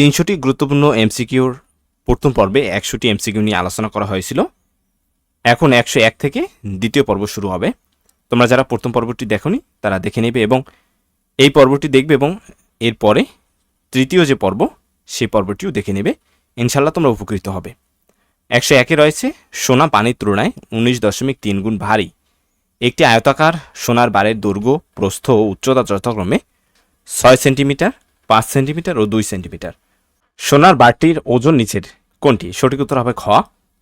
তিনশোটি গুরুত্বপূর্ণ এমসিকিউর প্রথম পর্বে একশোটি এমসিকিউ নিয়ে আলোচনা করা হয়েছিল। এখন একশো এক থেকে দ্বিতীয় পর্ব শুরু হবে। তোমরা যারা প্রথম পর্বটি দেখোনি, তারা দেখে নেবে এবং এই পর্বটি দেখবে এবং এরপরে তৃতীয় যে পর্ব, সেই পর্বটিও দেখে নেবে। ইনশাল্লাহ তোমরা উপকৃত হবে। একশো একে রয়েছে সোনা পানির তুলনায় উনিশ দশমিক তিন গুণ ভারী। একটি আয়তাকার সোনার বারের দৈর্ঘ্য প্রস্থ ও উচ্চতা যথাক্রমে ছয় সেন্টিমিটার, পাঁচ সেন্টিমিটার ও দুই সেন্টিমিটার। সোনার বারটির ওজন নিচের কোনটি? সঠিক উত্তর হবে খ।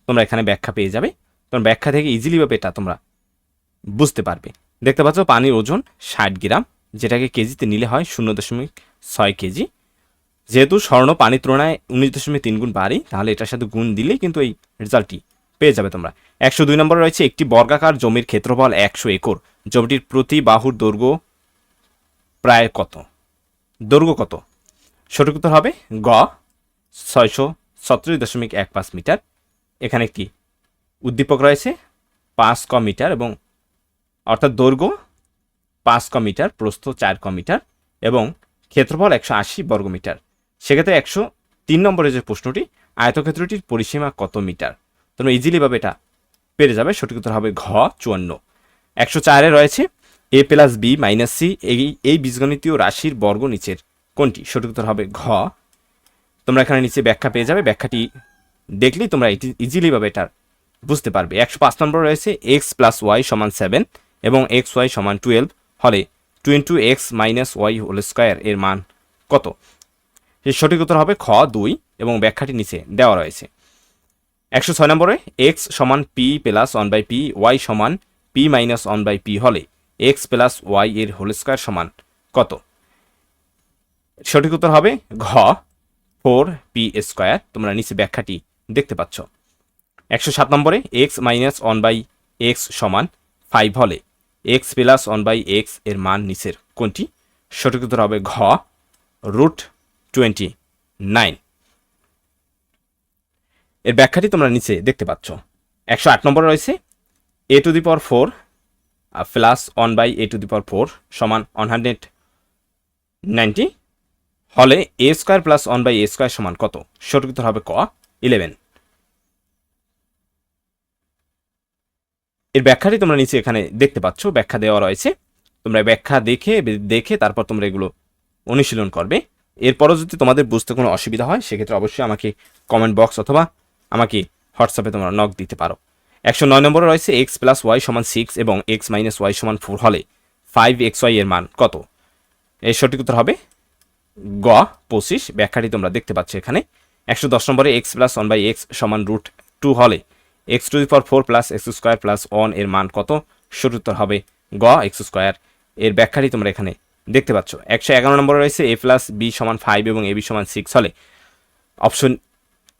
তোমরা এখানে ব্যাখ্যা পেয়ে যাবে। তোমার ব্যাখ্যা থেকে ইজিলি ভাবে এটা তোমরা বুঝতে পারবে। দেখতে পাচ্ছ পানির ওজন ষাট গ্রাম, যেটাকে কেজিতে নিলে হয় শূন্য দশমিক ছয় কেজি। যেহেতু স্বর্ণ পানির তুলনায় উনিশ দশমিক তিন গুণ বাড়ি, তাহলে এটার সাথে গুণ দিলেই কিন্তু এই রেজাল্টটি পেয়ে যাবে তোমরা। একশো দুই নম্বরে রয়েছে একটি বর্গাকার জমির ক্ষেত্রফল একশো একর। জমিটির প্রতি বাহুর দৈর্ঘ্য প্রায় কত? দৈর্ঘ্য কত? সঠিক উত্তর হবে গ। ছয়শো সতেরো দশমিক এক পাঁচ মিটার। এখানে একটি উদ্দীপক রয়েছে, পাঁচ ক মিটার এবং অর্থাৎ দৈর্ঘ্য পাঁচ ক মিটার, প্রস্থ চার ক মিটার এবং ক্ষেত্রফল একশো আশি বর্গমিটার সেক্ষেত্রে একশো তিন নম্বরের যে প্রশ্নটি, আয়তক্ষেত্রটির পরিসীমা কত মিটার? তোমরা ইজিলিভাবে এটা পেরে যাবে, সঠিক উত্তর হবে ঘ, চুয়ান্ন। একশো চারে রয়েছে A plus B minus C এই এই বীজগণিতীয় রাশির বর্গ নিচের কোনটি? সঠিক উত্তর হবে ঘ তোমরা এখানে নিচে ব্যাখ্যা পেয়ে যাবে। ব্যাখ্যাটি দেখলেই তোমরা এটি ইজিলিভাবে এটার বুঝতে পারবে। একশো পাঁচ নম্বর রয়েছে এক্স প্লাস ওয়াই সমান সেভেন এবং এক্স ওয়াই সমান টুয়েলভ হলে two into X minus Y whole square এর মান কত? সঠিক উত্তর হবে খ, দুই এবং ব্যাখ্যাটি নিচে দেওয়া রয়েছে। একশো ছয় নম্বরে এক্স সমান P plus one by P Y সমান P minus one by P হলে এক্স প্লাস ওয়াই এর হোল স্কোয়ার সমান কত? সঠিক উত্তর হবে ঘ। ফোর পি স্কোয়ার তোমরা নিচে ব্যাখ্যাটি দেখতে পাচ্ছ। একশো সাত নম্বরে X minus one by X সমান ফাইভ হলে এক্স প্লাস ওয়ান বাই এক্সের মান নিচের কোনটি? সঠিক উত্তর হবে ঘ রুট টোয়েন্টি নাইন এর ব্যাখ্যাটি তোমরা নিচে দেখতে পাচ্ছ। একশো আট নম্বরে রয়েছে A to the power four plus one by A to the power four সমান ওয়ান হান্ড্রেড নাইনটি হলে A square plus one by A square সমান কত? সঠিক উত্তর হবে ক ইলেভেন এর ব্যাখ্যাটি তোমরা নিচে এখানে দেখতে পাচ্ছ, ব্যাখ্যা দেওয়া রয়েছে। তোমরা ব্যাখ্যা দেখে দেখে তারপর তোমরা এগুলো অনুশীলন করবে। এরপরও যদি তোমাদের বুঝতে কোনো অসুবিধা হয়, সেক্ষেত্রে অবশ্যই আমাকে কমেন্ট বক্স অথবা আমাকে হোয়াটসঅ্যাপে তোমরা নক দিতে পারো। একশো নয় নম্বরে রয়েছে এক্স প্লাস ওয়াই সমান সিক্স এবং এক্স মাইনাস ওয়াই সমান ফোর হলে ফাইভ এক্স ওয়াই এর মান কত? এর সঠিক উত্তর হবে গ, পঁচিশ, ব্যাখ্যাটি তোমরা দেখতে পাচ্ছ এখানে। একশো দশ নম্বরে x plus one by x সমান রুট টু হলে x to power four plus x square plus ওয়ানের মান কত? সঠিক উত্তর হবে গ এক্স স্কোয়ার এর ব্যাখ্যাটি তোমরা এখানে দেখতে পাচ্ছ। একশো এগারো নম্বরে রয়েছে এ প্লাস বি সমান ফাইভ এবং এ বি সমান সিক্স হলে অপশন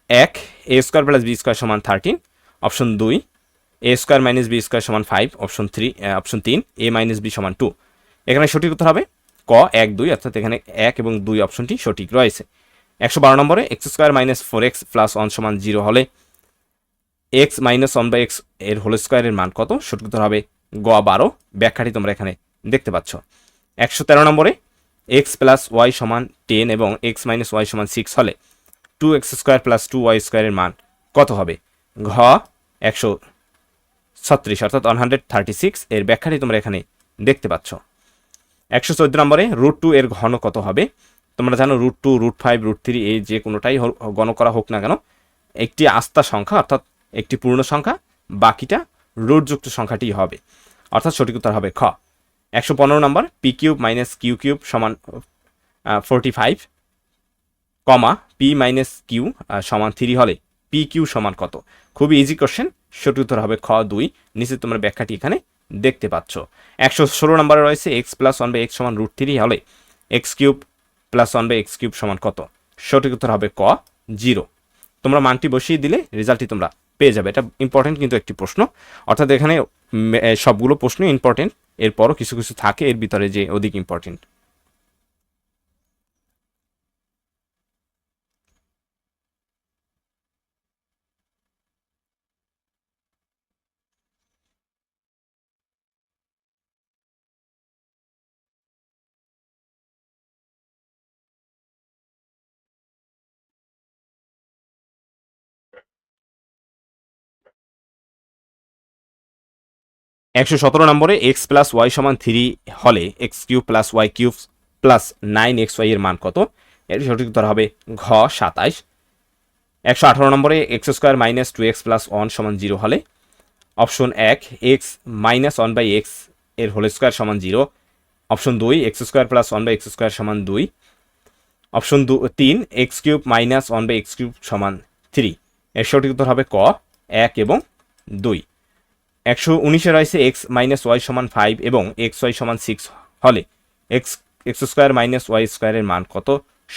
এক A square plus B square সমান থার্টিন অপশন দুই A square minus B square সমান ফাইভ অপশন থ্রি অপশন তিন এ মাইনাস বি সমান টু এখানে সঠিক উত্তর হবে ক, এক, দুই, অর্থাৎ এখানে এক এবং দুই অপশনটি সঠিক রয়েছে। একশো বারো নম্বরে X square minus four X plus one সমান জিরো হলে এক্স মাইনাস ওয়ান বাই এক্সের হোল স্কোয়ারের মান কত? সঠিক উত্তর হবে গ বারো। ব্যাখ্যাটি তোমরা এখানে দেখতে পাচ্ছ। একশো তেরো নম্বরে এক্স প্লাস ওয়াই সমান টেন এবং এক্স মাইনাস ওয়াই সমান সিক্স হলে two x square plus two y স্কোয়ারের মান কত হবে? ঘ, একশো ছত্রিশ, অর্থাৎ ওয়ান হান্ড্রেড থার্টি সিক্স। এর ব্যাখ্যাটি তোমরা এখানে দেখতে পাচ্ছ। একশো চোদ্দ নম্বরে রুট টু এর ঘন কত হবে? তোমরা জানো root two root five root three এই যে কোনোটাই গণ করা হোক না কেন, একটি আস্থা সংখ্যা অর্থাৎ একটি পূর্ণ সংখ্যা, বাকিটা রুটযুক্ত সংখ্যাটি হবে। অর্থাৎ সঠিক উত্তর হবে খ। একশো পনেরো নম্বর p cube minus q cube সমান forty five comma p minus q সমান থ্রি হলে পি কিউ সমান কত? খুবই ইজি কোশ্চেন সঠিক উত্তর হবে খ দুই। নিচে তোমরা ব্যাখ্যাটি এখানে দেখতে পাচ্ছ। একশো ষোলো নম্বরে রয়েছে x plus one by x সমান রুট থ্রি হলে x cube plus one by x cube সমান কত? সঠিক উত্তর হবে ক জিরো তোমরা মানটি বসিয়ে দিলে রেজাল্টটি তোমরা পেয়ে যাবে। এটা ইম্পর্টেন্ট কিন্তু একটি প্রশ্ন। অর্থাৎ এখানে সবগুলো প্রশ্ন ইম্পর্টেন্ট এরপরও কিছু কিছু থাকে, এর ভিতরে যে অধিক ইম্পর্টেন্ট একশো সতেরো নম্বরে এক্স প্লাস ওয়াই সমান থ্রি হলে x cube plus y cube plus nine x y এর মান কত? এর সঠিক উত্তর হবে ঘ, সাতাইশ। একশো আঠারো নম্বরে x square minus two x plus one সমান জিরো হলে অপশন এক এক্স মাইনাস ওয়ান বাই এক্সের হোল স্কোয়ার সমান জিরো অপশন দুই x square plus one by x square সমান দুই। অপশন দু, তিন x cube minus one by x cube সমান থ্রি এর সঠিক উত্তর হবে ক, এক এবং দুই। একশো উনিশে রয়েছে এক্স মাইনাস ওয়াই সমান ফাইভ এবং এক্স ওয়াই সমান সিক্স হলে x x square minus y স্কোয়ারের মান কত?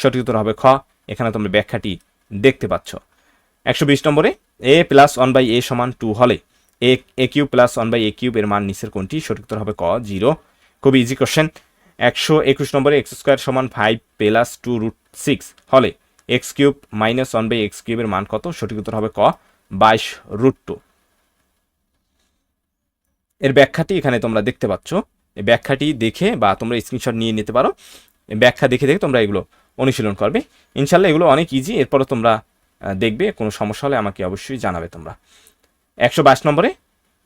সঠিক উত্তর হবে খ। এখানে তোমরা ব্যাখ্যাটি দেখতে পাচ্ছ। একশো বিশ নম্বরে a plus one by a সমান টু হলে a a cube plus one by a cube এর মান নিচের কোনটি? সঠিক উত্তর হবে ক জিরো খুবই ইজি কোশ্চেন একশো একুশ নম্বরে এক্স স্কোয়ার সমান five plus two root six হলে x cube minus one by x কিউবের মান কত? সঠিক উত্তর হবে ক, বাইশ রুট টু এর ব্যাখ্যাটি এখানে তোমরা দেখতে পাচ্ছ। এই ব্যাখ্যাটি দেখে বা তোমরা স্ক্রিনশট নিয়ে নিতে পারো। ব্যাখ্যা দেখে দেখে তোমরা এগুলো অনুশীলন করবে। ইনশাল্লাহ এগুলো অনেক ইজি এরপরও তোমরা দেখবে, কোনো সমস্যা হলে আমাকে অবশ্যই জানাবে তোমরা। একশো বাইশ নম্বরে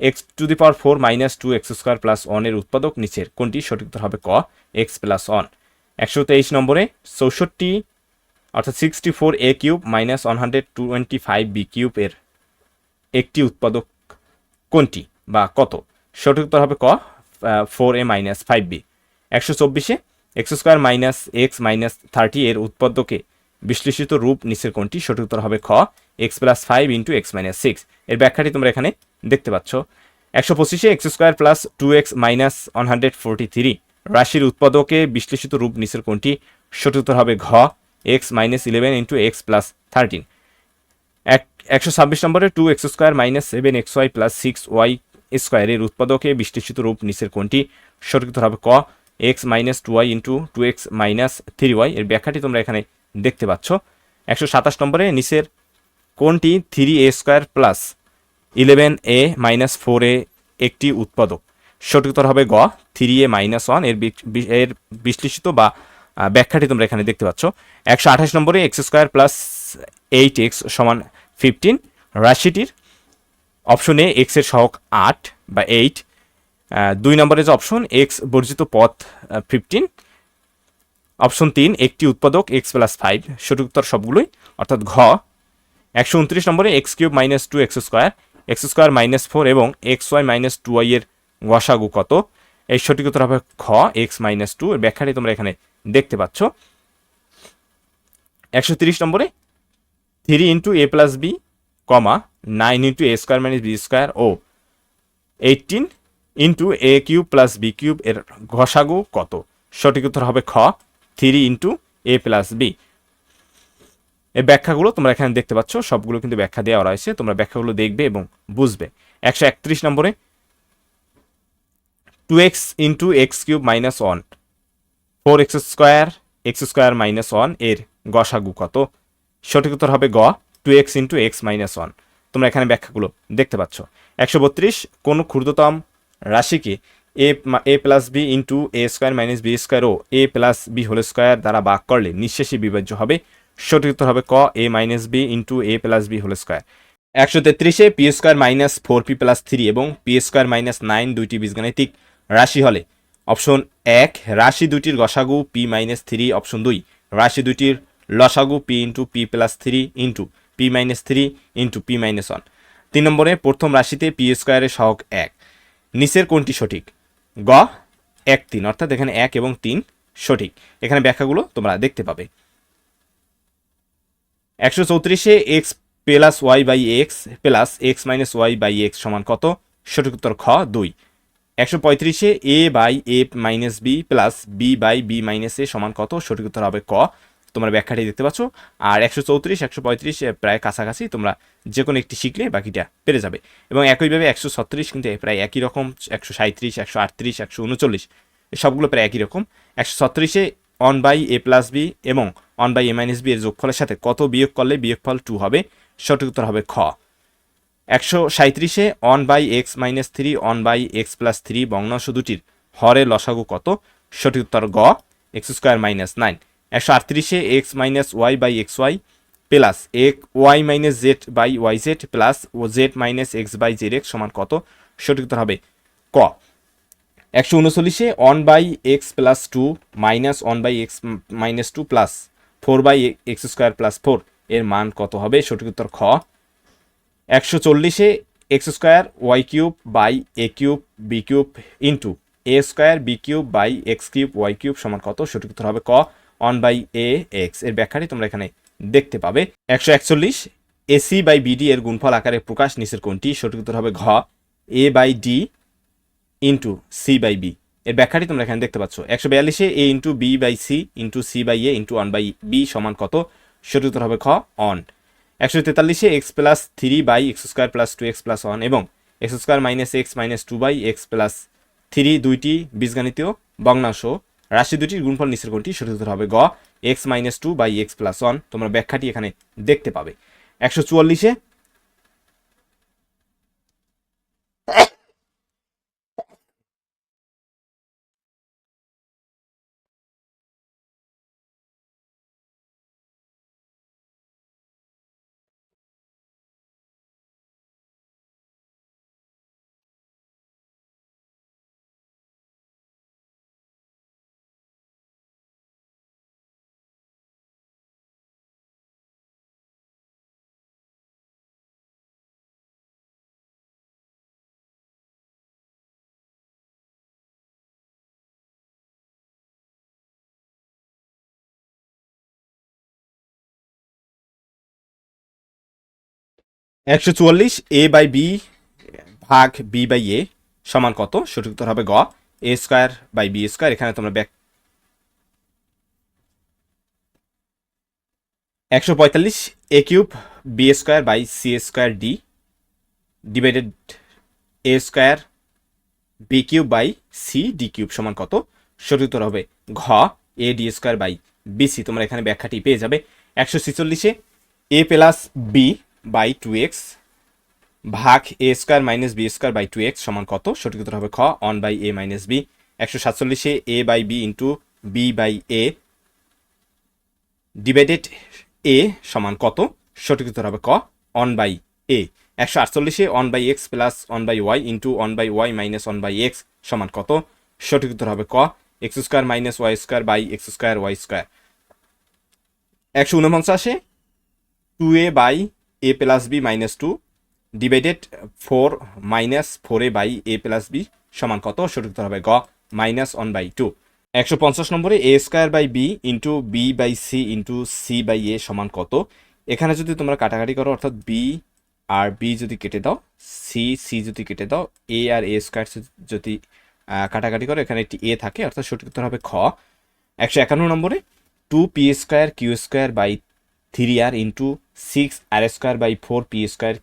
x to the power four minus two x square plus ওয়ানের উৎপাদক নিচের কোনটি সঠিক হবে ক? এক্স প্লাস ওয়ান একশো তেইশ নম্বরে, চৌষট্টি, অর্থাৎ sixty four a cube minus one hundred twenty five b cube এর একটি উৎপাদক কোনটি বা কত? সঠিক উত্তর হবে ক four a minus five b একশো চব্বিশে x square minus x minus thirty এর উৎপাদ্যকে বিশ্লেষিত রূপ নিচের কোনটি সঠিক উত্তর হবে খ x plus five into x minus six এর ব্যাখ্যাটি তোমরা এখানে দেখতে পাচ্ছ। একশো পঁচিশে x square plus two x minus one hundred forty three রাশির উৎপাদকে বিশ্লেষিত রূপ নিচের কোনটি সঠিক উত্তর হবে ঘ x minus eleven into x plus thirteen এক, একশো ছাব্বিশ নম্বরে two x square minus seven x y plus six y স্কোয়ারের উৎপাদকে বিশ্লেষিত রূপ নিচের কোনটি সঠিক হবে ক x minus two y into two x minus three y এর ব্যাখ্যাটি তোমরা এখানে দেখতে পাচ্ছ। একশো সাতাশ নম্বরে নিচের কোনটি three a square plus eleven a minus four a একটি উৎপাদক। সঠিক উত্তর হবে গ থ্রি এ মাইনাস ওয়ানের এর বিশ্লেষিত বা ব্যাখ্যাটি তোমরা এখানে দেখতে পাচ্ছ। একশো আঠাশ নম্বরে x square plus eight x সমান ফিফটিন রাশিটির অপশন এ এক্সের সহক আট বা এইট দুই নম্বরে যে অপশন এক্স বর্জিত পথ ফিফটিন অপশন তিন, একটি উৎপাদক এক্স প্লাস ফাইভ সঠিক উত্তর সবগুলোই, অর্থাৎ ঘ, একশো উনত্রিশ নম্বরে x cube minus two x square x square minus four এবং x y minus two y এর গসাগু কত? এই সঠিক উত্তর হবে খ এক্স মাইনাস টু এর ব্যাখ্যাটি তোমরা এখানে দেখতে পাচ্ছ। একশো তিরিশ নম্বরে three into a plus b comma nine into a square minus b square O eighteen into a cube plus b cube এর ঘষাগু কত? সঠিক উত্তর হবে খ, three into a plus b. এই ব্যাখ্যাগুলো তোমরা এখানে দেখতে পাচ্ছ, সবগুলো কিন্তু ব্যাখ্যা দেওয়া রয়েছে, তোমরা ব্যাখ্যাগুলো দেখবে এবং বুঝবে। একশো একত্রিশ নম্বরে two x into x cube minus one four x square x square minus ওয়ানের গসাগু কত? সঠিক উত্তর হবে গ two x into x minus one তোমরা এখানে ব্যাখ্যাগুলো দেখতে পাচ্ছ। একশো বত্রিশ, কোন ক্ষুদ্রতম রাশিকে a a plus b into a square minus b square O a plus b whole square দ্বারা ভাগ করলে নিঃশেষে বিভাজ্য হবে। সঠিক উত্তর হবে ক, a minus b into a plus b whole square. একশো তেত্রিশে p square minus four p plus three এবং পি স্কোয়ার মাইনাস নাইন দুইটি বীজগাণিতিক রাশি হলে। অপশন এক, রাশি দুটির গসাগু পি মাইনাস থ্রি, অপশন দুই, রাশি দুটির লসাগু p into p plus three into. P minus three into p minus one তিন নম্বরে প্রথম রাশিতে পি স্কোয়ারের সহগ এক। নিচের কোনটি সঠিক? গ, এক তিন, অর্থাৎ এখানে এক এবং তিন সঠিক। এখানে ব্যাখ্যাগুলো তোমরা দেখতে পাবে। একশো চৌত্রিশে x plus y by x plus x minus y by x সমান কত? সঠিক উত্তর খ, দুই। একশো পঁয়ত্রিশে a by a minus b plus b by b minus a সমান কত? সঠিক উত্তর হবে ক। তোমরা ব্যাখ্যাটি দেখতে পাচ্ছ। আর একশো চৌত্রিশ, একশো পঁয়ত্রিশ প্রায় কাছাকাছি তোমরা যে কোনো একটি শিখলে বাকিটা পেরে যাবে। এবং একইভাবে একশো ছত্রিশ কিন্তু প্রায় একই রকম, একশো সাঁত্রিশ একশো আটত্রিশ, একশো উনচল্লিশ সবগুলো প্রায় একই রকম। একশো ছত্রিশে one by a plus b এবং one by a minus b এর যোগফলের সাথে কত বিয়োগ করলে বিয়োগফল টু হবে? সঠিক উত্তর হবে খ। একশো সাঁত্রিশে one by x minus three one by x plus three ভগ্নাংশ দুটির হরে লসাগু কত? সঠিক উত্তর গ এক্স স্কোয়ার মাইনাস নাইন একশো আটত্রিশে x minus y by x y plus এক y minus z by y z plus O z minus x by z x সমান কত? সঠিক উত্তর হবে ক। একশো উনচল্লিশে one by x plus two minus one by x minus two plus four by x square plus four এর মান কত হবে? সঠিক উত্তর খ। একশো চল্লিশে x square y cube by a cube b cube into a square b cube by x cube y cube সমান কত? সঠিক উত্তর হবে ক। One by a x. এর ব্যাখ্যাটি তোমরা এখানে দেখতে পাবে। একশো একচল্লিশ এসি বাই বিডি এর গুণফল আকারে প্রকাশ নিচের কোনটি সঠিক উত্তর হবে ঘ। A by d into c by b. এর ব্যাখ্যাটি তোমরা এখানে দেখতে পাচ্ছ। একশো বিয়াল্লিশে a into b by c into c by a into one by b সমান কত? সঠিক উত্তর হবে খ অন একশো তেতাল্লিশে x plus three by x square plus two x plus one এবং x square minus x minus two by x plus three দুইটি বীজগণিতীয় ভগ্নাংশ রাশি দুটির গুণফল নিচের কোনটি সঠিক উত্তর হবে গ x minus two by x plus one তোমরা ব্যাখ্যাটি এখানে দেখতে পাবে। একশো চুয়াল্লিশে একশো চুয়াল্লিশ এ বাই বি ভাগ বি বাই এ সমান কত? সঠিক উত্তর হবে গ। A square by b square এখানে তোমরা ব্যাক একশো পঁয়তাল্লিশ a cube b square by c square d divided a square b cube by c d cube সমান কত? সঠিক উত্তর হবে ঘ। A d square by b c তোমরা এখানে ব্যাখ্যাটি পেয়ে যাবে। একশো ছেচল্লিশে a plus b by two x ভাগ a square minus b square by two x সমান কত? সঠিক উত্তর হবে খ one by a minus b. একশো সাতচল্লিশে a by b into b by a divided a সমান কত? সঠিক উত্তর হবে ক অন বাই এ। একশো আটচল্লিশে one by x plus one by y into one by y minus one by x সমান কত? সঠিক উত্তর হবে ক, x square minus y square by x square y square. একশো উনপঞ্চাশে two a by a plus b minus two divided four minus four a by a plus b সমান কত? সঠিক উত্তর হবে গ মাইনাস ওয়ান বাই টু একশো পঞ্চাশ নম্বরে a square by b into b by c into c by a সমান কত? এখানে যদি তোমরা কাটাকাটি করো, অর্থাৎ বি আর বি যদি কেটে দাও সি সি যদি কেটে দাও এ আর এ স্কোয়ার যদি কাটাকাটি করো, এখানে একটি এ থাকে, অর্থাৎ সঠিক উত্তর হবে খ। একশো একান্ন নম্বরে two p square q square by three r into six r square by four p square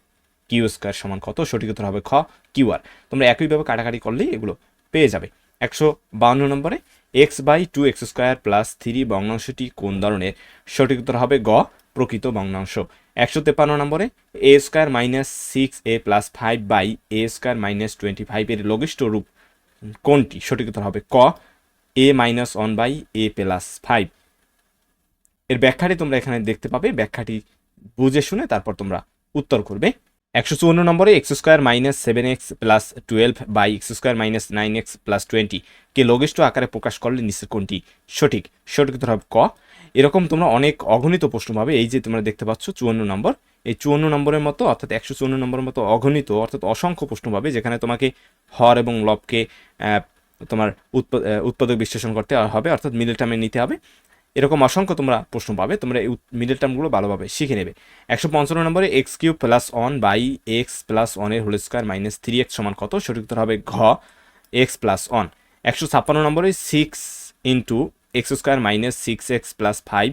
q square সমান কত? সঠিক উত্তর হবে খ, কিউ আর। তোমরা একইভাবে কাটাকাটি করলেই এগুলো পেয়ে যাবে। একশো বাউন্ন নম্বরে x by two x square plus three ভগ্নাংশটি কোন ধরনের? সঠিক উত্তর হবে গ, প্রকৃত ভগ্নাংশ। একশো তেপান্ন নম্বরে a square minus six a plus five by a square minus twenty ফাইভের লঘিষ্ঠ রূপ কোনটি? সঠিক উত্তর হবে ক, a minus one by a plus five. এর ব্যাখ্যাটি তোমরা এখানে দেখতে পাবে। ব্যাখ্যাটি বুঝে শুনে তারপর তোমরা উত্তর করবে। একশো চুয়ান্ন নম্বরে x square minus seven x plus twelve by x square minus nine x plus twenty কে লঘিষ্ঠ আকারে প্রকাশ করলে নিচের কোনটি সঠিক। সঠিক উত্তর হবে ক। এরকম তোমরা অনেক অগণিত প্রশ্ন পাবে। এই যে তোমরা দেখতে পাচ্ছ চুয়ান্ন নম্বর, এই চুয়ান্ন নম্বরের মতো অর্থাৎ একশো চুয়ান্ন নম্বরের মতো অগণিত অর্থাৎ অসংখ্য প্রশ্ন পাবে যেখানে তোমাকে হর এবং লবকে তোমার উৎপ- উৎপাদক বিশ্লেষণ করতে হবে, অর্থাৎ মিডল টার্মে নিতে হবে। এরকম অসংখ্য তোমরা প্রশ্ন পাবে, তোমরা এই মিডল টার্মগুলো ভালোভাবে শিখে নেবে। একশো পঞ্চান্ন নম্বরে x cube plus one by x plus ওয়ানের whole square minus three x সমান কত? সঠিক উত্তর হবে ঘ এক্স প্লাস ওয়ান একশো ছাপ্পান্ন নম্বরে six into x square minus six x plus five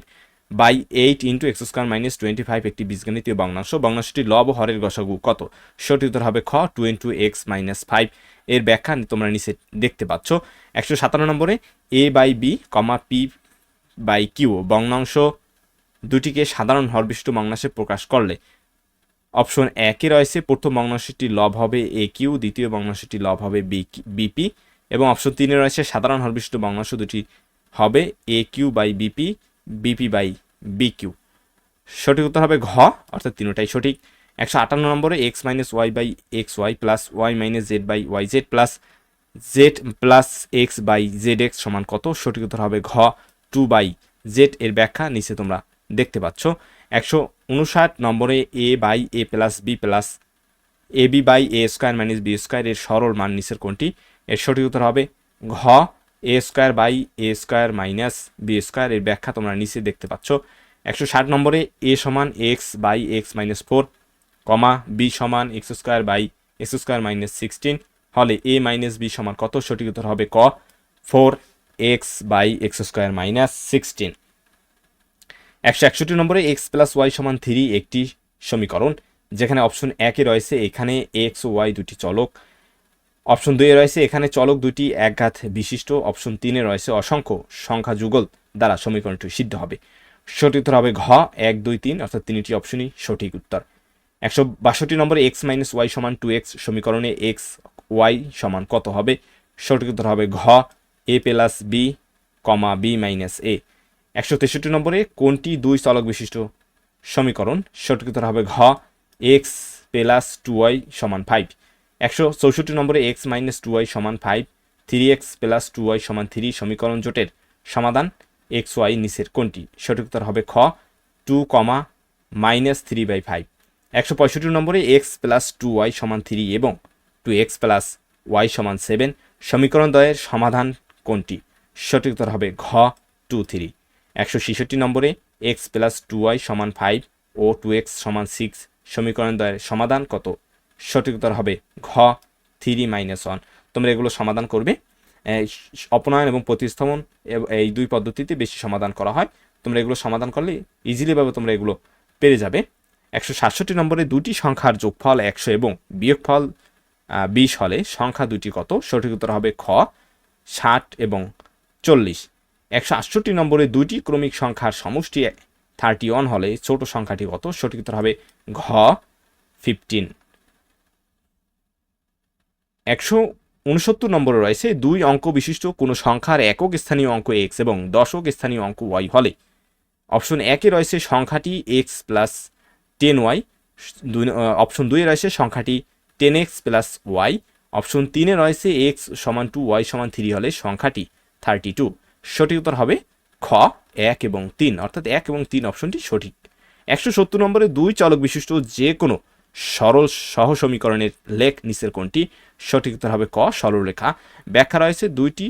by eight into x square minus twenty five একটি বীজগণিতীয় ভগ্নাংশ। ভগ্নাংশটি লব হরের গসাগু কত? সঠিক উত্তর হবে খ two into x minus five এর ব্যাখ্যা তোমরা নিচে দেখতে পাচ্ছ। একশো সাতান্ন নম্বরে a by b comma p by q ভগ্নাংশ দুটিকে সাধারণ হরবিষ্ট ভগ্নাংশে প্রকাশ করলে। অপশন একে রয়েছে? প্রথম ভগ্নাংশটি লব হবে এ কিউ, দ্বিতীয় ভগ্নাংশটি লব হবে বিপি। এবং অপশন তিনে রয়েছে, সাধারণ হরবিষ্ট ভগ্নাংশ দুটি হবে a q by b p b p by b q. সঠিক উত্তর হবে ঘ, অর্থাৎ তিনটাই সঠিক। একশো আটান্ন নম্বরে x minus y by x y plus y minus z by y z plus z plus x by z x সমান কত? সঠিক উত্তর হবে ঘ। টু বাই জেড এর ব্যাখ্যা নিচে তোমরা দেখতে পাচ্ছ। একশো উনষাট নম্বরে a by a plus b plus a b by a square minus b square এর সরল মান নিচের কোনটি এর সঠিক উত্তর হবে ঘ। A square by a square minus b square এর ব্যাখ্যা তোমরা নিচে দেখতে পাচ্ছ। একশো ষাট নম্বরে এ সমান x by x minus four comma B সমান x square by x square minus sixteen. হলে এ মাইনাস বি সমান কত? সঠিক উত্তর হবে ক। Four x by x square minus sixteen একশো একষট্টি নম্বরে এক্স প্লাস ওয়াই সমান থ্রি একটি সমীকরণ, যেখানে অপশন একে রয়েছে, এখানে এক্স ওয়াই দুটি চলক। অপশন দুইয়ে রয়েছে, এখানে চলক দুটি একঘাত বিশিষ্ট। অপশন তিনে রয়েছে অসংখ্য সংখ্যা যুগল দ্বারা সমীকরণটি সিদ্ধ হবে। সঠিক উত্তর হবে ঘ, এক, দুই, তিন, অর্থাৎ তিনটি অপশনই সঠিক উত্তর। একশো বাষট্টি নম্বরে এক্স মাইনাস ওয়াই সমান টু এক্স সমীকরণে এক্স ওয়াই সমান কত হবে? সঠিক উত্তর হবে ঘ এ plus B comma B minus এ একশো তেষট্টি নম্বরে কোনটি দুই চলক বিশিষ্ট? সমীকরণ সঠিক উত্তর হবে ঘ এক্স প্লাস টু ওয়াই সমান ফাইভ একশো চৌষট্টি নম্বরে এক্স মাইনাস টু ওয়াই সমান five three x plus two y সমান থ্রি সমীকরণ জোটের সমাধান এক্স ওয়াই নিচের কোনটি? সঠিক উত্তর হবে খ two comma minus three by five একশো পঁয়ষট্টি নম্বরে এক্স প্লাস টু ওয়াই সমান থ্রি এবং টু এক্স প্লাস ওয়াই সমান সেভেন সমীকরণ দ্বয়ের সমাধান কোনটি? সঠিক উত্তর হবে ঘ, টু, থ্রি। একশো ছেষট্টি নম্বরে এক্স প্লাস টু ওয়াই সমান ফাইভ ও টু এক্স সমান সিক্স সমীকরণ দ্বয়ের সমাধান কত? সঠিক উত্তর হবে ঘ থ্রি মাইনাস ওয়ান তোমরা এগুলো সমাধান করবে। অপনয়ন এবং প্রতিস্থাপন এই দুই পদ্ধতিতে বেশি সমাধান করা হয়। তোমরা এগুলো সমাধান করলে ইজিলিভাবে তোমরা এগুলো পেরে যাবে। একশো সাতষট্টি নম্বরে দুটি সংখ্যার যোগফল একশো এবং বিয়োগফল বিশ হলে সংখ্যা দুটি কত? সঠিক উত্তর হবে খ। ষাট এবং চল্লিশ। একশো আটষট্টি নম্বরে দুইটি ক্রমিক সংখ্যার সমষ্টি থার্টি ওয়ান হলে ছোট সংখ্যাটি কত? সঠিক উত্তর হবে ঘ ফিফটিন একশো উনসত্তর নম্বরে রয়েছে দুই অঙ্ক বিশিষ্ট, কোনো সংখ্যার একক স্থানীয় অঙ্ক এক্স এবং দশক স্থানীয় অঙ্ক ওয়াই হলে। অপশন একে রয়েছে সংখ্যাটি x plus ten y option দুইয়ে রয়েছে সংখ্যাটি ten x plus y option তিনে রয়েছে এক্স সমান টু ওয়াই সমান থ্রি হলে সংখ্যাটি থার্টি টু সঠিক উত্তর হবে খ, এক এবং তিন। অর্থাৎ এক এবং তিন অপশনটি সঠিক। একশো সত্তর নম্বরে দুই চলক বিশিষ্ট যে কোনো সরল সহ সমীকরণের লেখ নিচের কোনটি সঠিক উত্তর হবে ক সরলরেখা ব্যাখ্যা রয়েছে দুইটি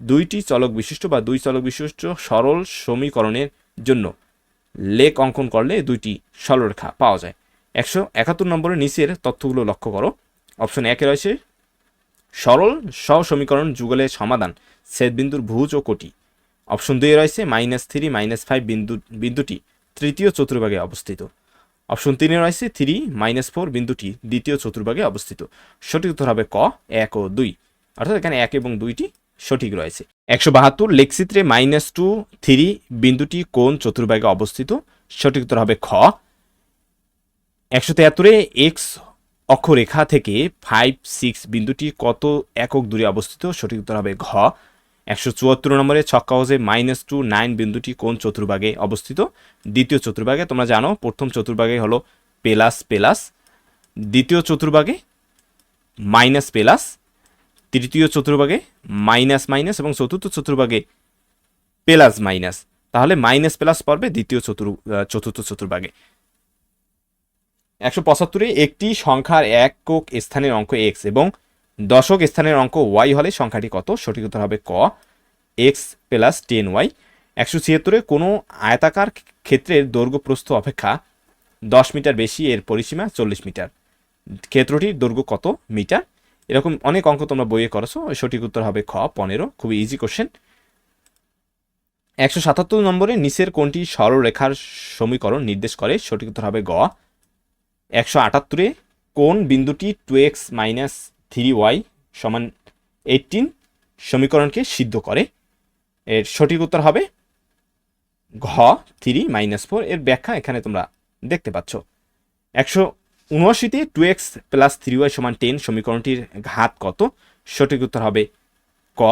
দুইটি চলক বিশিষ্ট বা দুই চলক বিশিষ্ট সরল সমীকরণের জন্য লেখ অঙ্কন করলে দুইটি সরলরেখা পাওয়া যায়। একশো একাত্তর নম্বরের নিচের তথ্যগুলো লক্ষ্য করো। অপশন একে রয়েছে সরল সমীকরণ যুগলের সমাধান ছেদ বিন্দুর ভুজ ও কোটি। অপশন দুই রয়েছে মাইনাস থ্রি মাইনাস ফাইভ বিন্দু, বিন্দুটি তৃতীয় চতুর্ভাগে অবস্থিত। অপশন তিনে রয়েছে থ্রি মাইনাস ফোর বিন্দুটি দ্বিতীয় চতুর্ভাগে অবস্থিত। সঠিক উত্তর হবে ক, এক ও দুই। অর্থাৎ এখানে এক এবং দুইটি সঠিক রয়েছে। একশো বাহাত্তর লেখচিত্রে মাইনাস টু থ্রি বিন্দুটি কোন চতুর্ভাগে অবস্থিত? সঠিক উত্তর হবে খ। একশো তেয়াত্তরে এক্স অক্ষরেখা থেকে ফাইভ সিক্স বিন্দুটি কত একক দূরে অবস্থিত? সঠিক উত্তর হবে ঘ। একশো চুয়াত্তর নম্বরে ছক কাগজে মাইনাস টু নাইন বিন্দুটি কোন চতুর্ভাগে অবস্থিত? দ্বিতীয় চতুর্ভাগে, তোমরা জানো, প্রথম চতুর্ভাগে হলো পেলাস পেলাস, দ্বিতীয় চতুর্ভাগে মাইনাস পেলাস, তৃতীয় চতুর্ভাগে মাইনাস মাইনাস এবং চতুর্থ চতুর্ভাগে প্লাস মাইনাস তাহলে মাইনাস প্লাস পড়বে দ্বিতীয় চতুর চতুর্থ চতুর্ভাগে। একশো পঁচাত্তরে একটি সংখ্যার একক স্থানের অঙ্ক এক্স এবং দশক স্থানের অঙ্ক ওয়াই হলে সংখ্যাটি কত? সঠিক উত্তর হবে ক। এক্স প্লাস টেন ওয়াই একশো ছিয়াত্তরে কোনো আয়তাকার ক্ষেত্রের দৈর্ঘ্য প্রস্থ অপেক্ষা দশ মিটার বেশি, এর পরিসীমা চল্লিশ মিটার। ক্ষেত্রটির দৈর্ঘ্য কত মিটার? এরকম অনেক অঙ্ক তোমরা বইয়ে করেছ, সঠিক উত্তর হবে খ, পনেরো খুবই ইজি কোশ্চেন একশো সাতাত্তর নম্বরে নিচের কোনটি সরলরেখার সমীকরণ নির্দেশ করে? সঠিক উত্তর হবে গ। একশো আটাত্তরে কোন বিন্দুটি two x minus three y সমান এইটিন সমীকরণকে সিদ্ধ করে? এর সঠিক উত্তর হবে ঘ, থ্রি মাইনাস ফোর। এর ব্যাখ্যা এখানে তোমরা দেখতে পাচ্ছ। একশো উনআশিতে two x plus three y সমান টেন সমীকরণটির ঘাত কত? সঠিক উত্তর হবে ক,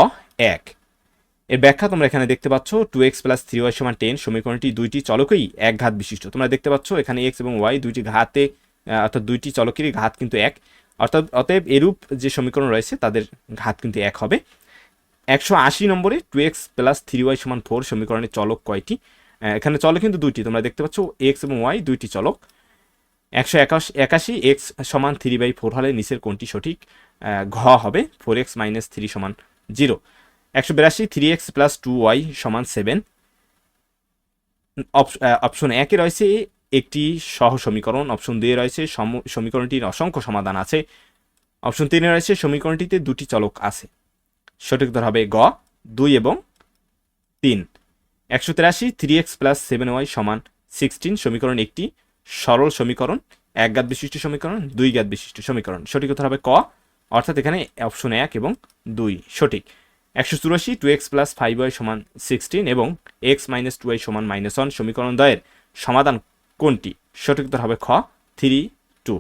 এক। এর ব্যাখ্যা তোমরা এখানে দেখতে পাচ্ছ। Two x plus three y সমান টেন সমীকরণটি দুইটি চলকই এক ঘাত বিশিষ্ট। তোমরা দেখতে পাচ্ছ এখানে এক্স এবং ওয়াই দুইটি ঘাতে অর্থাৎ দুইটি চলকেরই ঘাত কিন্তু এক। অর্থাৎ অতএব এরূপ যে সমীকরণ রয়েছে, তাদের ঘাত কিন্তু এক হবে। একশো আশি নম্বরে two x plus three y সমান ফোর সমীকরণের চলক কয়টি? এখানে চলক কিন্তু দুইটি, তোমরা দেখতে পাচ্ছ এক্স এবং ওয়াই দুইটি চলক। একশো একাশি একাশি এক্স সমান থ্রি বাই ফোর হলে নিচের কোনটি সঠিক ঘ হবে ফোর এক্স মাইনাস থ্রি সমান জিরো একশো বিরাশি three x plus two y সমান সেভেন অপশন একে রয়েছে একটি সহ সমীকরণ অপশন দুয়ে রয়েছে সম- সমীকরণটির অসংখ্য সমাধান আছে। অপশন তিনে রয়েছে সমীকরণটিতে দুটি চলক আছে। সঠিক উত্তর হবে গ, দুই এবং তিন। একশো তেরাশি three x plus seven y সমান সিক্সটিন সমীকরণ একটি সরল সমীকরণ, এক গাত বিশিষ্ট সমীকরণ, দুই গাত বিশিষ্ট সমীকরণ। সঠিক উত্তর হবে ক, অর্থাৎ এখানে অপশন এক এবং দুই। সঠিক। একশো চুরাশি two x plus five y সমান সিক্সটিন এবং এক্স মাইনাস টু ওয়াই সমান মাইনাস ওয়ান সমীকরণ দ্বয়ের সমাধান কোনটি? সঠিক উত্তর হবে খ থ্রি টু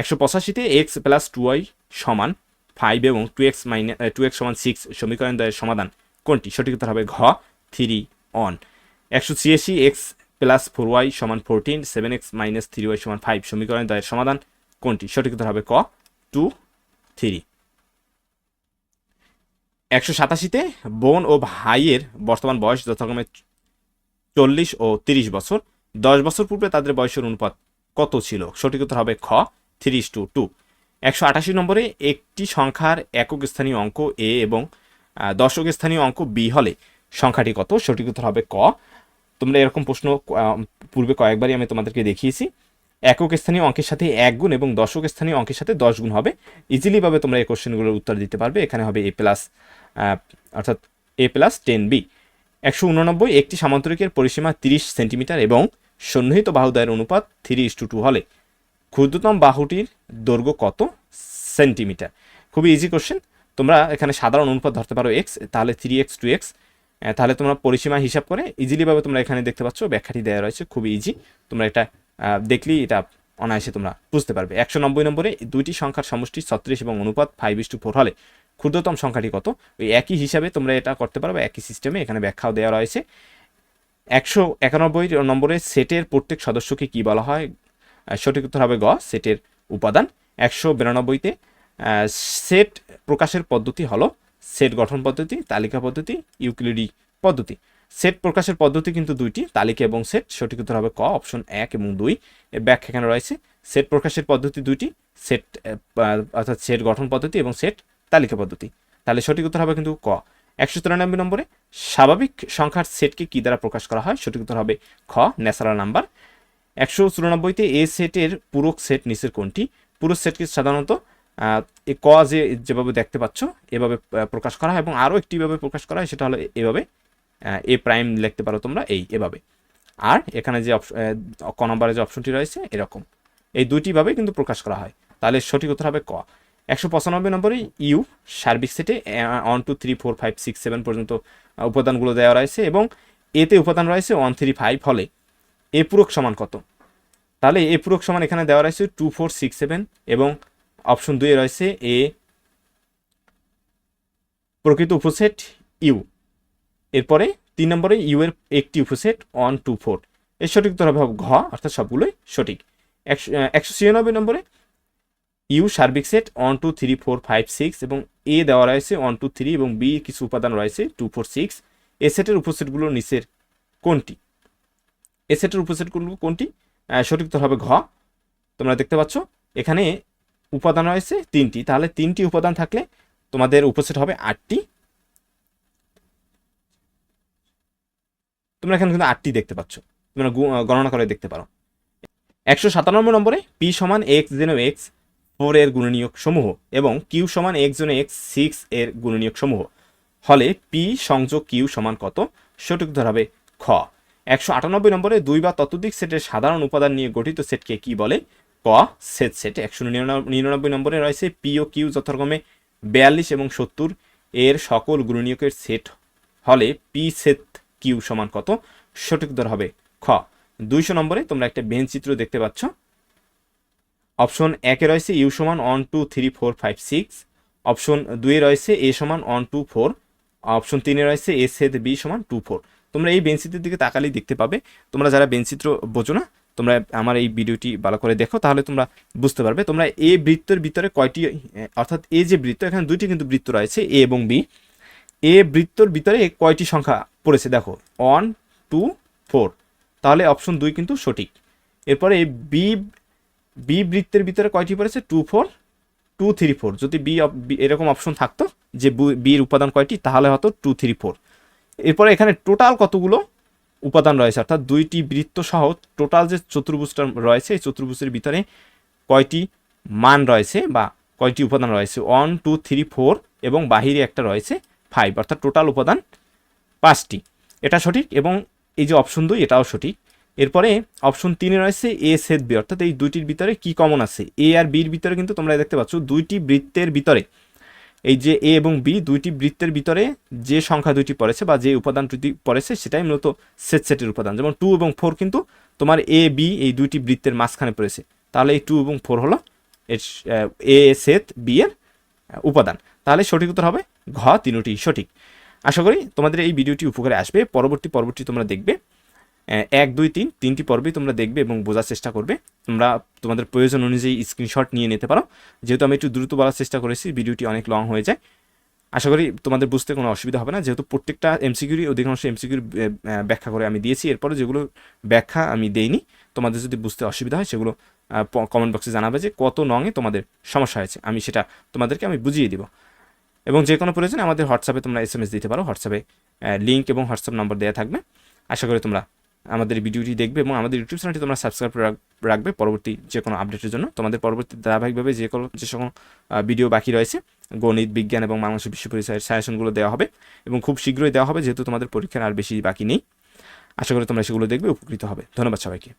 একশো পঁচাশিতে এক্স প্লাস টু ওয়াই সমান ফাইভ এবং two x minus two x সমান সিক্স সমীকরণ দ্বয়ের সমাধান কোনটি? সঠিক উত্তর হবে ঘ থ্রি অন একশো ছিয়াশি এক্স প্লাস ফোর ওয়াই সমান fourteen seven x minus three y সমান ফাইভ সমীকরণ দ্বয়ের সমাধান কোনটি? সঠিক উত্তর হবে ক টু থ্রি একশো সাতাশিতে বোন ও ভাইয়ের বর্তমান বয়স যথাক্রমে চল্লিশ ও তিরিশ বছর। দশ বছর পূর্বে তাদের বয়সের অনুপাত কত ছিল? সঠিক উত্তর হবে খ থ্রি টু টু একশো আটাশি নম্বরে একটি সংখ্যার একক স্থানীয় অঙ্ক এ এবং দশক স্থানীয় অঙ্ক বি হলে সংখ্যাটি কত? সঠিক উত্তর হবে ক। তোমরা এরকম প্রশ্ন পূর্বে কয়েকবারই আমি তোমাদেরকে দেখিয়েছি। একক স্থানীয় অঙ্কের সাথে এক গুণ এবং দশক স্থানীয় অঙ্কের সাথে দশ গুণ হবে। ইজিলিভাবে তোমরা এই কোশ্চেনগুলোর উত্তর দিতে পারবে। এখানে হবে এ প্লাস অর্থাৎ এ প্লাস টেন বি একশো উননব্বই, একটি সামান্তরিকের পরিসীমা তিরিশ সেন্টিমিটার এবং সন্নিহিত বাহুদয়ের অনুপাত থ্রি ইস টু টু হলে। ক্ষুদ্রতম বাহুটির দৈর্ঘ্য কত? সেন্টিমিটার। খুবই ইজি কোশ্চেন তোমরা এখানে সাধারণ অনুপাত ধরতে পারো এক্স তাহলে থ্রি এক্স টু এক্স তাহলে তোমরা পরিসীমা হিসাব করে ইজিলিভাবে তোমরা এখানে দেখতে পাচ্ছ, ব্যাখ্যাটি দেওয়া রয়েছে, খুবই ইজি তোমরা এটা দেখলেই এটা অনায়াসে তোমরা বুঝতে পারবে। একশো নব্বই নম্বরে দুইটি সংখ্যার সমষ্টি ছত্রিশ এবং অনুপাত ফাইভ ইস টু ফোর হলে ক্ষুদ্রতম সংখ্যাটি কত? ওই একই হিসাবে তোমরা এটা করতে পারবে একই সিস্টেমে এখানে ব্যাখ্যাও দেওয়া রয়েছে। একশো একানব্বই নম্বরে সেটের প্রত্যেক সদস্যকে কি বলা হয়? সঠিক উত্তর হবে গ, সেটের উপাদান। একশো বিরানব্বইতে সেট প্রকাশের পদ্ধতি হলো সেট গঠন পদ্ধতি, তালিকা পদ্ধতি, ইউক্লিডি পদ্ধতি। সেট প্রকাশের পদ্ধতি কিন্তু দুইটি, তালিকা এবং সেট। সঠিক উত্তর হবে ক, অপশন এক এবং দুই। এর ব্যাখ্যা এখানে রয়েছে। সেট প্রকাশের পদ্ধতি দুইটি, সেট অর্থাৎ সেট গঠন পদ্ধতি এবং সেট তালিকা পদ্ধতি। তাহলে সঠিক উত্তর হবে কিন্তু ক। একশো তিরানব্বই নম্বরে স্বাভাবিক সংখ্যার সেটকে কি দ্বারা প্রকাশ করা হয়? সঠিক উত্তর হবে খ, ন্যাচারাল নাম্বার। একশো চুরানব্বইতে এ সেটের পূরক সেট নিচের কোনটি? পুরো সেটকে সাধারণত ক যে, যেভাবে দেখতে পাচ্ছ, এভাবে প্রকাশ করা হয় এবং আরও একটিভাবে প্রকাশ করা হয়, সেটা হলো এভাবে এ প্রাইম লিখতে পারো তোমরা, এই এভাবে। আর এখানে যে ক নম্বরে যে অপশনটি রয়েছে, এরকম। এই দুইটিভাবে কিন্তু প্রকাশ করা হয়। তাহলে সঠিক উত্তর হবে ক। একশো পঁচানব্বই নম্বরে ইউ, সার্বিক সেটে one two three four five six seven পর্যন্ত উপাদানগুলো দেওয়া রয়েছে এবং এতে উপাদান রয়েছে ওয়ান থ্রি ফাইভ হলে। এ পূরক সমান কত? তাহলে এ পূরক সমান এখানে দেওয়া রয়েছে টু ফোর সিক্স সেভেন এবং অপশন দুয়ে রয়েছে এ প্রকৃত উপসেট ইউ। এরপরে তিন নম্বরে ইউ এর একটি উপসেট ওয়ান টু ফোর এর সঠিক উত্তর হবে ঘ, অর্থাৎ সবগুলোই সঠিক। একশো একশো ছিয়ানব্বই নম্বরে ইউ সার্বিক set one, two, three, four, five, six এবং এ দেওয়া রয়েছে ওয়ান, টু, থ্রি এবং বি কিছু উপাদান রয়েছে টু, ফোর, সিক্স। এ সেটের উপসেটগুলোর নিচের কোনটি? এ সেটের উপসেটগুলো কোনটি? সঠিক উত্তর হবে ঘ। তোমরা দেখতে পাচ্ছ, এখানে উপাদান রয়েছে তিনটি। তাহলে তিনটি উপাদান থাকলে তোমাদের উপসেট হবে আটটি। তোমরা এখানে কিন্তু আটটি দেখতে পাচ্ছ। তোমরা গণনা করে দেখতে পারো। একশো সাতানব্বই নম্বরে পি সমান এক্স জেন এক্স ফোর এর গুণনীয়ক সমূহ এবং কিউ সমান এক্স জেন এক্স সিক্স এর গুণনীয়ক সমূহ হলে পি সংযোগ কিউ সমান কত? সঠিক হবে খ। একশো আটানব্বই নম্বরে দুই বা ততোধিক সেটের সাধারণ উপাদান নিয়ে গঠিত সেটকে কি বলে? ক, সেট সেট। একশো নিরানব্বই নম্বরে রয়েছে পি ও কিউ যথাক্রমে বিয়াল্লিশ এবং সত্তর এর সকল গুণনীয়কের সেট। হলে পি সেট কিউ সমান কত? সঠিক উত্তর হবে খ। দুইশো নম্বরে তোমরা একটা বেঞ্চ চিত্র দেখতে পাচ্ছ। অপশন একে রয়েছে ইউ সমান one two three four five six option দুয়ে রয়েছে এ সমান ওয়ান টু ফোর অপশন তিনে রয়েছে এ সেদ বি সমান টু ফোর তোমরা এই বেঞ্চিত্রের দিকে তাকালেই দেখতে পাবে। তোমরা যারা বেঞ্চিত্র বোঝো না, তোমরা আমার এই ভিডিওটি ভালো করে দেখো, তাহলে তোমরা বুঝতে পারবে। তোমরা এ বৃত্তের ভিতরে কয়টি, অর্থাৎ এ যে বৃত্ত, এখানে দুইটি কিন্তু বৃত্ত রয়েছে, এ এবং বি। এ বৃত্তর ভিতরে কয়টি সংখ্যা পড়েছে দেখো ওয়ান টু ফোর তাহলে অপশন দুই কিন্তু সঠিক। এরপরে বি বি বৃত্তের ভিতরে কয়টি পড়েছে? Two four two three four যদি বি এরকম অপশন থাকতো যে বির উপাদান কয়টি, তাহলে হতো টু থ্রি ফোর এরপরে এখানে টোটাল কতগুলো উপাদান রয়েছে? অর্থাৎ দুইটি বৃত্ত সহ টোটাল যে চতুর্ভুজটা রয়েছে, এই চতুর্ভুজের ভিতরে কয়টি মান রয়েছে বা কয়টি উপাদান রয়েছে? ওয়ান টু থ্রি ফোর এবং বাহিরে একটা রয়েছে ফাইভ অর্থাৎ টোটাল উপাদান পাঁচটি। এটা সঠিক এবং এই যে অপশন দুই, এটাও সঠিক। এরপরে অপশন তিনে রয়েছে এ, সেদ, বি, অর্থাৎ এই দুইটির ভিতরে কি কমন আছে? এ আর বির ভিতরে কিন্তু তোমরা দেখতে পাচ্ছ দুইটি বৃত্তের ভিতরে। এই যে এ এবং বি দুইটি বৃত্তের ভিতরে যে সংখ্যা দুইটি পড়েছে বা যে উপাদান দুটি পড়েছে সেটাই মূলত সেট সেটের উপাদান। যেমন টু এবং ফোর কিন্তু তোমার এ, বি এই দুইটি বৃত্তের মাঝখানে পড়েছে। তাহলে এই টু এবং ফোর হলো এর, এ সেট বি এর উপাদান। তাহলে সঠিক উত্তর হবে ঘ, তিনটি সঠিক। আশা করি তোমাদের এই ভিডিওটি উপকারে আসবে। পরবর্তী পর্বটি তোমরা দেখবে। এক, দুই, তিন, তিনটি পর্বই তোমরা দেখবে এবং বোঝার চেষ্টা করবে। তোমরা তোমাদের প্রয়োজন অনুযায়ী স্ক্রিনশট নিয়ে নিতে পারো। যেহেতু আমি একটু দ্রুত বলার চেষ্টা করেছি, ভিডিওটি অনেক লং হয়ে যায়। আশা করি তোমাদের বুঝতে কোনো অসুবিধা হবে না। যেহেতু প্রত্যেকটা এমসিকিউরই অধিকাংশ এমসিকিউর ব্যাখ্যা করে আমি দিয়েছি। এরপরে যেগুলো ব্যাখ্যা আমি দেইনি, তোমাদের যদি বুঝতে অসুবিধা হয়, সেগুলো কমেন্ট বক্সে জানাবে যে কত নঙে তোমাদের সমস্যা হয়েছে। আমি সেটা তোমাদেরকে আমি বুঝিয়ে দিব। এবং যে কোনো প্রয়োজনে আমাদের হোয়াটসঅ্যাপে তোমরা এস এম এস দিতে পারো। হোয়াটসঅ্যাপে লিঙ্ক এবং হোয়াটসঅ্যাপ নম্বর দেওয়া থাকবে। আশা করি তোমরা আমাদের ভিডিওটি দেখবে এবং আমাদের ইউটিউব চ্যানেলটি তোমরা সাবস্ক্রাইব রাখবে পরবর্তী যে কোনো আপডেটের জন্য। তোমাদের পরবর্তী ধারাবাহিকভাবে যে কোনো যে সকল ভিডিও বাকি রয়েছে, গণিত, বিজ্ঞান এবং বাংলাদেশের বিশ্ব পরিচয়ের সাজেশনগুলো দেওয়া হবে এবং খুব শীঘ্রই দেওয়া হবে যেহেতু তোমাদের পরীক্ষার আর বেশি বাকি নেই। আশা করি তোমরা সেগুলো দেখবে, উপকৃত হবে। ধন্যবাদ সবাইকে।